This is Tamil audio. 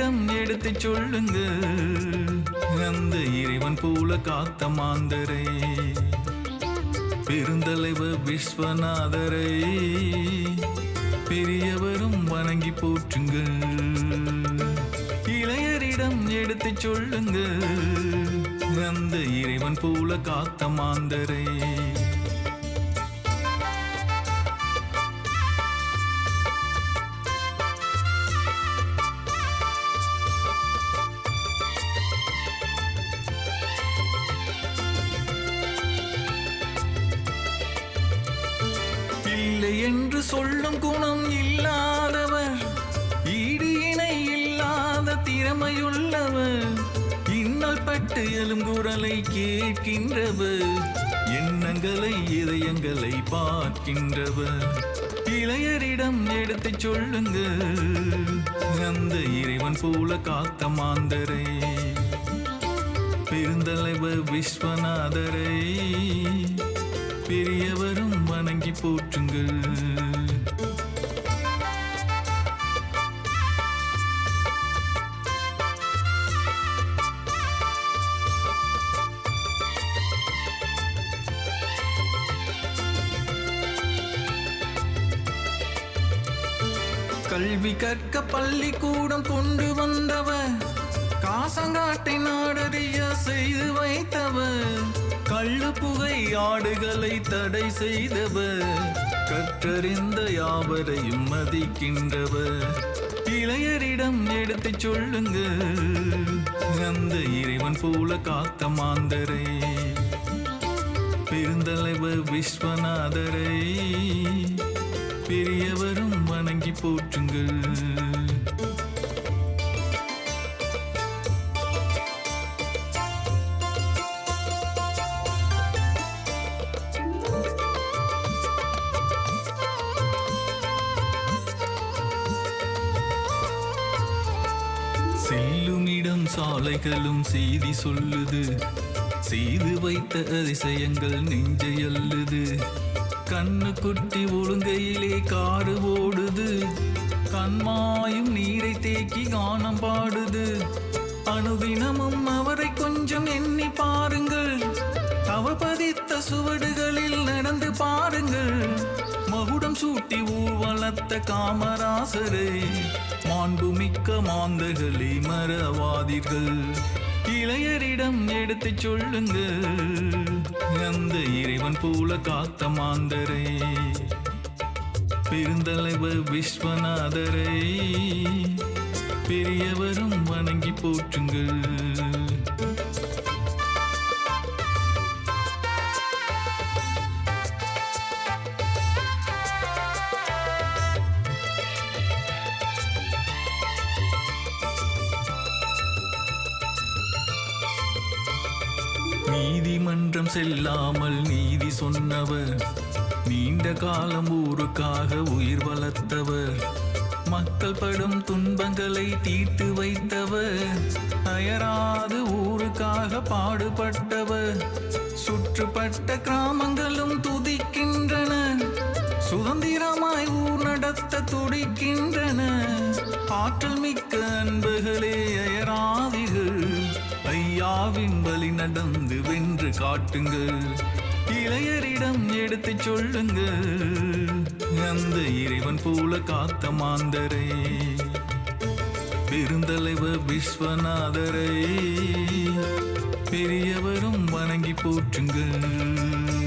என்னிடம் எடுத்து சொல்லுங்க அந்த இறைவன் போல காத்த மாந்தரை. பெருந்தலைவர் விஸ்வநாதரை. பெரியவரும் வணங்கி போற்றுங்கள். இளையரிடம் எடுத்து சொல்லுங்க அந்த இறைவன் போல காத்த மாந்தரை. இல்லை என்று சொல்லும் குணம் இல்லாதவர் ஈடு இணை இல்லாத திறமையுள்ளவர். இன்னல் பட்டு எழுங்குரலை கேட்கின்றவர் எண்ணங்களை இதயங்களை பார்க்கின்றவர். இளையரிடம் எடுத்து சொல்லுங்க அந்த இறைவன் போல காத்த மாந்தரை. பெருந்தலைவர் விஸ்வநாதரை பெரியவரும் போற்றுங்கள். கல்வி கற்க பள்ளிக்கூடம் கொண்டு வந்தவர் காசங்காட்டை நாடறிய செய்து வைத்தவர். கள்ளப்புகை ஆடுகளை தடை செய்தவர். கற்றறிந்த யாவரையும் மதிக்கின்றவர். இளையரிடம் எடுத்து சொல்லுங்க அந்த இறைவன் போல காத்த மாந்தரை. பெருந்தலைவர் விஸ்வநாதரை. பெரியவரும் வணங்கி போற்றுங்கள். சாலைகளும் செய்தி சொல்லுது. செய்து வைத்த அதிசயங்கள் நெஞ்சை அள்ளுது. கண்ணு குட்டி ஒழுங்கையிலே காடு ஓடுது. கண்மாயும் நீரை தேக்கி கானம் பாடுது. அனுதினமும் அவரை கொஞ்சம் எண்ணி பாருங்கள். அவபதித்த சுவடுகளில் நடந்து பாருங்கள். மகுடம் சூட்டி ஊர்வலத்த காமராசரை. மாண்புமிக்க மாந்தர்களே மறவாதீர்கள். இளையரிடம் எடுத்து சொல்லுங்கள் அந்த இறைவன் போல காத்த மாந்தரை. பெருந்தலைவர் விஸ்வநாதரை பெரியவரும் வணங்கி போற்றுங்கள். நீதிமன்றம் செல்லாமல் நீதி சொன்னவர். நீண்ட காலம் ஊருக்காக உயிர் வளர்த்தவர். மக்கள் படும் துன்பங்களை தீர்த்து வைத்தவர். அயராது ஊருக்காக பாடுபட்டவர். சுற்றுப்பட்ட கிராமங்களும் துதிக்கின்றன. சுதந்திரமாய் ஊர் நடத்த துடிக்கின்றன. ஆற்றல் மிக்க அன்புகளே ஐயாவின் வழி நடந்து வென்று காட்டுங்கள். இளையரிடம் எடுத்து சொல்லுங்க அந்த இறைவன் போல காத்த மாந்தரை. பெருந்தலைவர் விஸ்வநாதரை. பெரியவரும் வணங்கி போற்றுங்கள்.